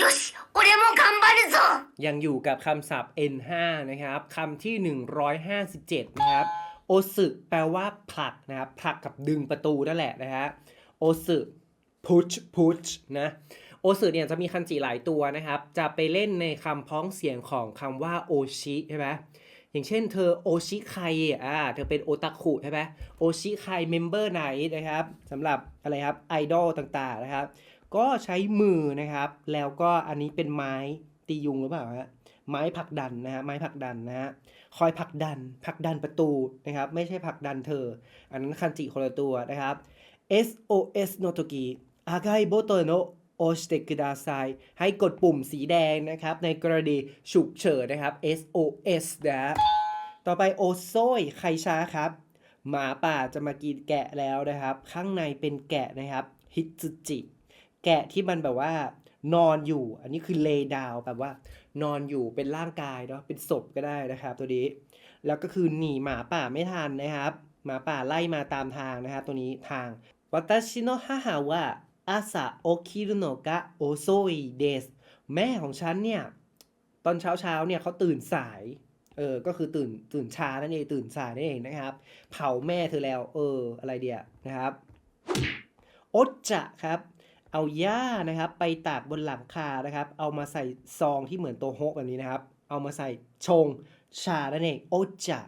よし俺も頑張るぞ ยังอยู่กับคำศัพท์ N5 นะครับคำที่ 157 นะครับ โอสึแปลว่าผลักนะครับ ผลักกับดึงประตูนั่นแหละนะฮะ โอสึ push push นะ โอสึเนี่ยจะมีคันจิหลายตัวนะครับ จะไปเล่นในคำพ้องเสียงของคำว่าโอชิใช่ไหมอย่างเช่นเธอโอชิไคอ่า เธอเป็นโอตาคุใช่ไหมโอชิไคเมมเบอร์ไหนนะครับสำหรับอะไรครับไอดอลต่างๆนะครับ ก็ใช้มือนะครับ แล้วก็อันนี้เป็นไม้ตียุงหรือเปล่าฮะไม้ผักดันนะฮะไม้ผักดันนะฮะคอยผักดันผักดันประตูนะครับ ไม่ใช่ผักดันเธอ อันนั้นคันจิคนละตัวนะครับ SOS โนโตกิอาไกโบโตโนโอสเตกุดาไซให้กดปุ่มสีแดงนะครับ ในกรณีฉุกเฉินนะครับ SOS นะต่อไปโอโซยใครช้าครับ หมาป่าจะมากินแกะแล้วนะครับ ข้างในเป็นแกะนะครับฮิตจิ แกะที่มันแบบว่านอนอยู่ อันนี้คือเลดาวแบบว่า นอนอยู่เป็นร่างกายเนาะเป็นศพก็ได้นะครับ ตัวนี้ แล้วก็คือหนีหมาป่าไม่ทันนะครับ หมาป่าไล่มาตามทางนะครับ ตัวนี้ทางวัตชิโนฮาฮาวะอาซาโอคิรุโนกะโอโซยเดสแม่ของฉันเนี่ย ตอนเช้าเช้าเนี่ยเขาตื่นสายเออ ก็คือตื่นตื่นช้านั่นเองตื่นสายนั่นเองนะครับ เผาแม่เธอแล้ว เออ อะไรเดียนะครับ โอจจะครับ เอาหญ้านะครับ ไปตากบนหลังคานะครับ เอามาใส่ซองที่เหมือนโตโฮกแบบนี้นะครับ เอามาใส่ชง ชานั่นเองโอจะ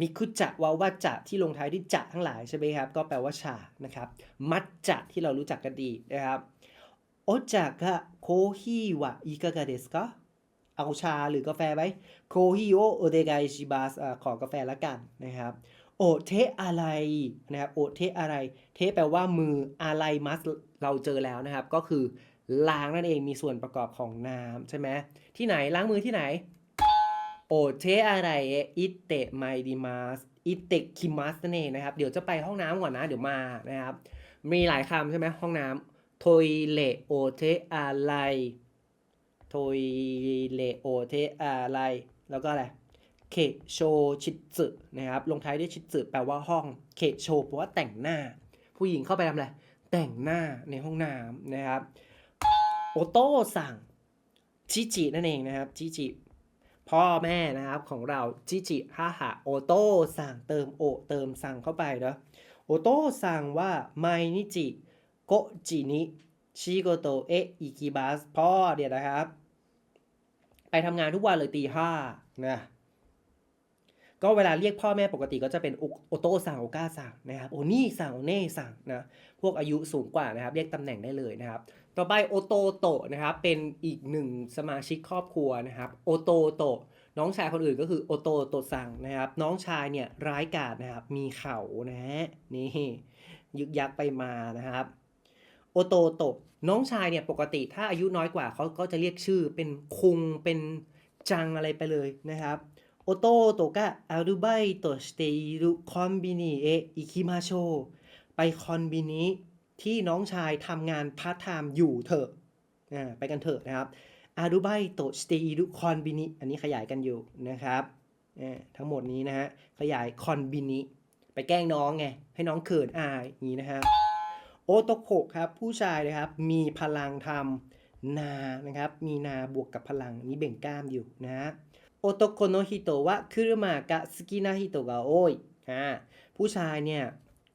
มิคุจะวาวาจะที่ลงท้ายด้วยจะทั้งหลายใช่ไหมครับ ก็แปลว่าชานะครับ มัจจะที่เรารู้จักกันดีนะครับโอจากะโคฮิวะอิกากะเดสกะเอาชาหรือกาแฟไหมโคฮิโอโอเดไกชิบาสขอกาแฟละกันนะครับ โอเทอะไรนะครับ โอเทอะไร เทแปลว่ามืออะไรมัส เราเจอแล้วนะครับ ก็คือล้างนั่นเองมีส่วนประกอบของน้ำใช่ไหมที่ไหนล้างมือที่ไหนโอเทอะไรอิเตะไมดิมัสอิเตะคิมัสนั่นเองนะครับ เดี๋ยวจะไปห้องน้ำก่อนนะ เดี๋ยวมานะครับ มีหลายคำใช่ไหมห้องน้ำโทยเลโอเทอะไรโทยเลโอเทอะไร แล้วก็อะไรเคโชชิสึนะครับ ลงท้ายด้วยชิสึแปลว่าห้องเคโชแปลว่าแต่งหน้า ผู้หญิงเข้าไปทำอะไร แต่งหน้าในห้องน้ำนะครับโอโต้สั่งจิจินั่นเองนะครับจิจิพ่อแม่นะครับของเราจิจิฮ่าหาโอโต้สั่งเติมโอเติมสั่งเข้าไปเนาะโอโต้สั่งว่าไมนิจิโกจินิชิโกโตเอะอิกิบัสพ่อเดี๋ยวนะครับ ไปทำงานทุกวันเลยตีห้านะ ก็เวลาเรียกพ่อแม่ปกติก็จะเป็นโอโอโต้สั่งโอก้าสั่งนะครับโอนี่สั่งโอเน่สั่งนะพวกอายุสูงกว่านะครับ เรียกตำแหน่งได้เลยนะครับ ต่อไปโอโตโตะนะครับเป็นอีกหนึ่งสมาชิกครอบครัวนะครับโอโตโตะน้องชายคนอื่นก็คือโอโตโตะสั่งนะครับ น้องชายเนี่ยร้ายกาจนะครับมีเขานะฮะนี่ยึกยักไปมานะครับโอโตโตะน้องชายเนี่ยปกติถ้าอายุน้อยกว่าเขาก็จะเรียกชื่อเป็นคุงเป็นจังอะไรไปเลยนะครับ โอโต้โตกะอารุไบโตสเตอิรุคอนบินิเออิคิมาโชไปคอนบินิที่น้องชายทำงานพาร์ทไทม์อยู่เถอะอ่าไปกันเถอะนะครับอาดูไบโตสเตอิรุคอนบินิอันนี้ขยายกันอยู่นะครับทั้งหมดนี้นะฮะขยายคอนบินิไปแกล้งน้องไง ให้น้องเขินอายอย่างนี้นะครับโอโตโกครับ ผู้ชายนะครับ มีพลังทำนานะครับ มีนาบวกกับพลังนี้เบ่งกล้ามอยู่นะฮะ โอโตโกโนฮิโตะวะคุรุมะกะสกินาฮิโตะกะโอยอ่าผู้ชายเนี่ย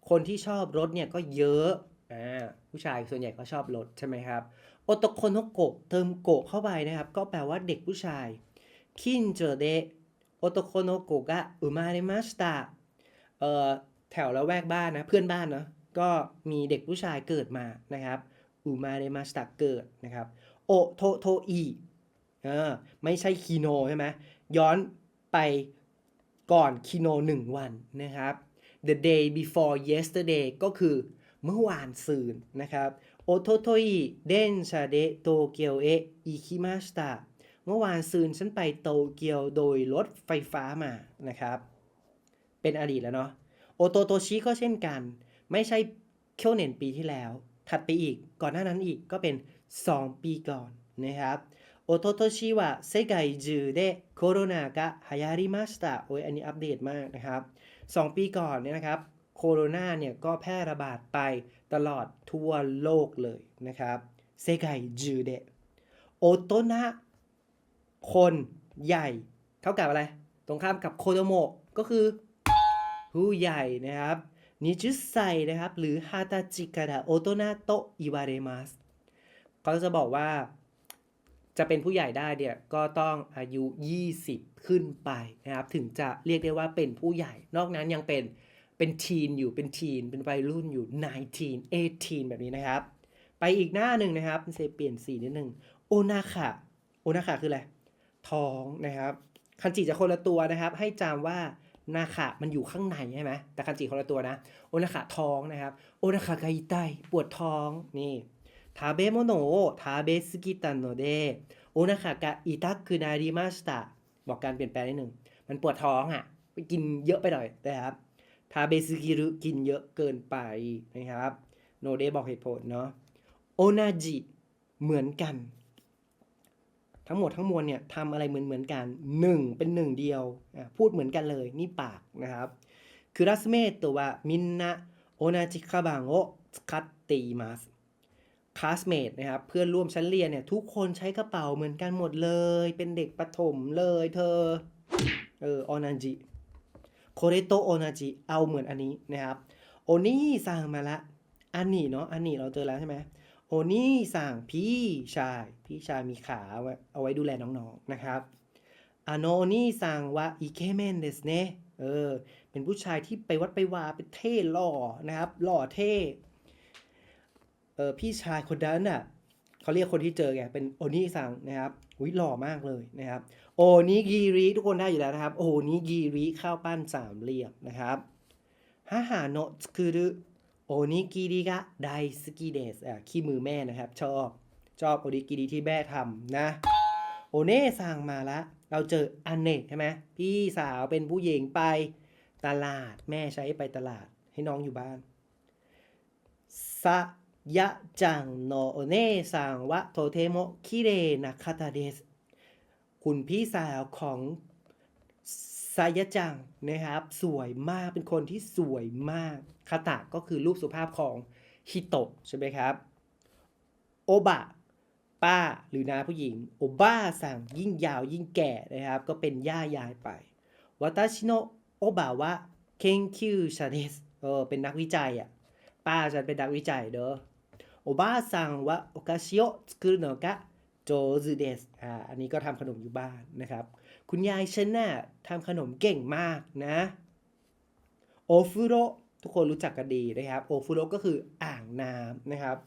คนที่ชอบรถเนี่ยก็เยอะอ่าผู้ชายส่วนใหญ่ก็ชอบรถใช่ไหมครับโอโตโกโนโกะเติมโกะเข้าไปนะครับ ก็แปลว่าเด็กผู้ชายคินโจเดะโอโตโกโนโกะกะอุมาเรมาสตาเอ่อแถวละแวกบ้านนะเพื่อนบ้านเนาะก็มีเด็กผู้ชายเกิดมานะครับอุมาเรมาสตาเกิดนะครับโอโทโทอีเออไม่ใช่คีโนใช่ไหม ย้อนไปก่อนคีโนหนึ่งวันนะครับ the day before yesterday ก็คือเมื่อวานซืนนะครับโอโทโทอีเดนชาเดโตเกียวเอะอิคิมาสตาเมื่อวานซืนฉันไปโตเกียวโดยรถไฟฟ้ามานะครับ เป็นอดีตแล้วเนาะโอโตโตชิก็เช่นกัน ไม่ใช่เคียวเน็นปีที่แล้ว ถัดไปอีกก่อนหน้านั้นอีกก็เป็น 2 ปีก่อนนะครับ โอโตโตชิวะเซไกจูเดโคโรนากะฮายาริมาสตาโอ้ยอันนี้อัปเดตมากนะครับ 2 ปีก่อนเนี่ยนะครับโคโรนาเนี่ยก็แพร่ระบาดไปตลอดทั่วโลกเลยนะครับเซไกจูเดโอโตนะคนใหญ่ เท่ากับอะไร ตรงข้ามกับโคโดโมะก็คือผู้ใหญ่นะครับนิจุไซนะครับ หรือฮาตาจิกะดะโอโตนะโตอิวาเรมัสเขาจะบอกว่า จะเป็นผู้ใหญ่ได้เนี่ยก็ต้องอายุ 20 ขึ้นไปนะครับถึงจะเรียกได้ว่าเป็นผู้ใหญ่ นอกนั้นยังเป็นเป็นทีนอยู่เป็นทีน เป็นวัยรุ่นอยู่ 19 18 แบบนี้นะครับ ไปอีกหน้าหนึ่งนะครับเซเปลี่ยนสีนิดหนึ่งโอนาคาโอนาคาคืออะไรท้องนะครับ คันจิจะคนละตัวนะครับ ให้จำว่านาคามันอยู่ข้างในใช่ไหมแต่คันจิคนละตัวนะโอนาคาท้องนะครับโอนาคาไกไตปวดท้องนี่ ทาเบโมโนทาเบสกิตันโนเดโอนาคากะอิตักคือนาริมาสตะบอกการเปลี่ยนแปลงนิดหนึ่ง มันปวดท้องอะกินเยอะไปหน่อยนะครับทาเบสกิรุกินเยอะเกินไปนะครับ โนเดบอกเหตุผลเนาะโอนาจิเหมือนกัน ทั้งหมดทั้งมวลเนี่ยทำอะไรเหมือนเหมือนกันหนึ่งเป็นหนึ่งเดียว พูดเหมือนกันเลยนี่ปากนะครับคือรัสเมตัวมินนะโอนาจิคาบังโอสคัตติมัส คลาสเมทนะครับเพื่อนร่วมชั้นเรียนเนี่ยทุกคนใช้กระเป๋าเหมือนกันหมดเลย เป็นเด็กประถมเลยเธอเออโอนาจิโคเรโตโอนาจิเอาเหมือนอันนี้นะครับโอนี่สั่งมาละอันนี้เนาะอันนี้เราเจอแล้วใช่ไหมโอนี่สั่งพี่ชาย พี่ชายมีขาเอาไว้ดูแลน้องๆนะครับอโนนี่สั่งว่าอิเคเมนเดสเนเออเป็นผู้ชายที่ไปวัดไปวาเป็นเท่หล่อนะครับ หล่อเท่ เออพี่ชายคนนั้นน่ะเขาเรียกคนที่เจอไงเป็นโอนี่สังนะครับอุ้ยหล่อมากเลยนะครับ โอนิกิริทุกคนได้อยู่แล้วนะครับ โอนิกิริข้าวปั้นสามเหลี่ยมนะครับฮาฮาโนะสกุรุโอนิกิริกะไดสกิเดสอะขี้มือแม่นะครับ ชอบชอบโอนิกิริที่แม่ทำนะโอเน่สังมาละเราเจออันเนตใช่ไหมพี่สาวเป็นผู้หญิงไปตลาดแม่ใช้ไปตลาดให้น้องอยู่บ้านซา ยะจังโนโอเน่สั่งวะโทเทโมคิเรนะคาตาเดสคุณพี่สาวของซายะจังนะครับ สวยมากเป็นคนที่สวยมากคาตะก็คือรูปสุภาพของฮิโตะใช่ไหมครับ โอบะป้าหรือนาผู้หญิง โอบ้าสั่งยิ่งยาวยิ่งแก่นะครับ ก็เป็นย่ายายไปวาตชิโนโอบะวะเคนคิวชาเดสเออเป็นนักวิจัยอะป้าฉันเป็นนักวิจัยเด้อ โอบาสั่งว่าโอกาชิโอสกุโนกะโจซึเดสอ่าอันนี้ก็ทำขนมอยู่บ้านนะครับ คุณยายฉันน่ะทำขนมเก่งมากนะโอฟุโรทุกคนรู้จักกันดีนะครับโอฟุโรก็คืออ่างน้ำนะครับ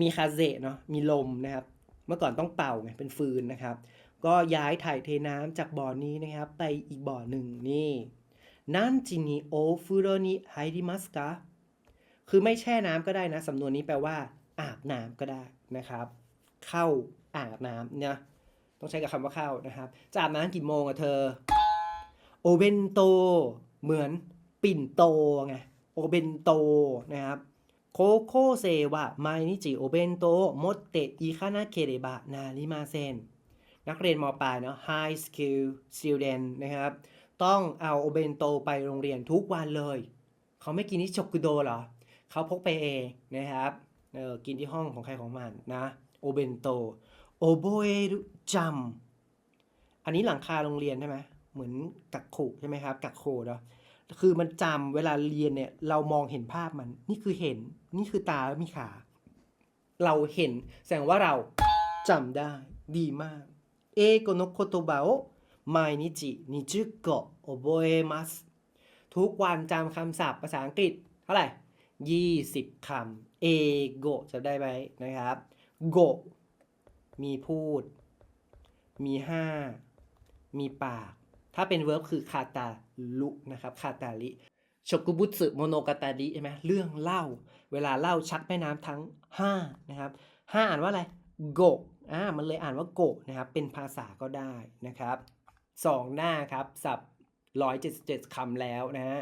มีคาเซะเนาะมีลมนะครับ เมื่อก่อนต้องเป่าไงเป็นฟืนนะครับ ก็ย้ายถ่ายเทน้ำจากบ่อนี้นะครับ ไปอีกบ่อหนึ่งนี่นันจินิโอฟุโรนิไฮดิมัสกะ คือไม่แช่น้ำก็ได้นะสำนวนนี้แปลว่า อาบน้ำก็ได้นะครับ เข้าอาบน้ำเนี่ยต้องใช้กับคำว่าเข้านะครับจะอาบน้ำกี่โมงอะเธอ โอเบนโต เหมือนปิ่นโตไงโอเบนโตนะครับโคโคเซวะไมนิจิโอเบนโตมดเตอิคานาเคเรบะนาริมาเซนนักเรียนมปลายเนาะ High School Student นะครับ ต้องเอาโอเบนโตไปโรงเรียนทุกวันเลย เขาไม่กินที่ชกุโดเหรอ เขาพกไปเองนะครับเออกินที่ห้องของใครของมันนะโอเบนโตโอโบเอรุจัมอันนี้หลังคาโรงเรียนใช่ไหมเหมือนกักโขใช่ไหมครับกักโขเนาะคือมันจำเวลาเรียนเนี่ยเรามองเห็นภาพมัน นี่คือเห็นนี่คือตาและมีขา เราเห็นแสดงว่าเราจำได้ดีมากเอโกโนโคโตบะโอไมนิจินิจุโกโอโบเอมัสทุกวันจำคำศัพท์ภาษาอังกฤษเท่าไหร่ ยี่สิบคำเอโกจะได้ไหมนะครับโกมีพูด มีห้ามีปาก ถ้าเป็นเวิร์บคือคาตาลุนะครับคาตาลิชกุบุตสึโมโนกาตาริใช่ไหมเรื่องเล่า เวลาเล่าชักแม่น้ำทั้ง 5 นะครับ 5 อ่านว่าอะไรโกอ่ามันเลยอ่านว่าโกนะครับ เป็นภาษาก็ได้นะครับ 2 หน้าครับ สับ177คำแล้วนะฮะ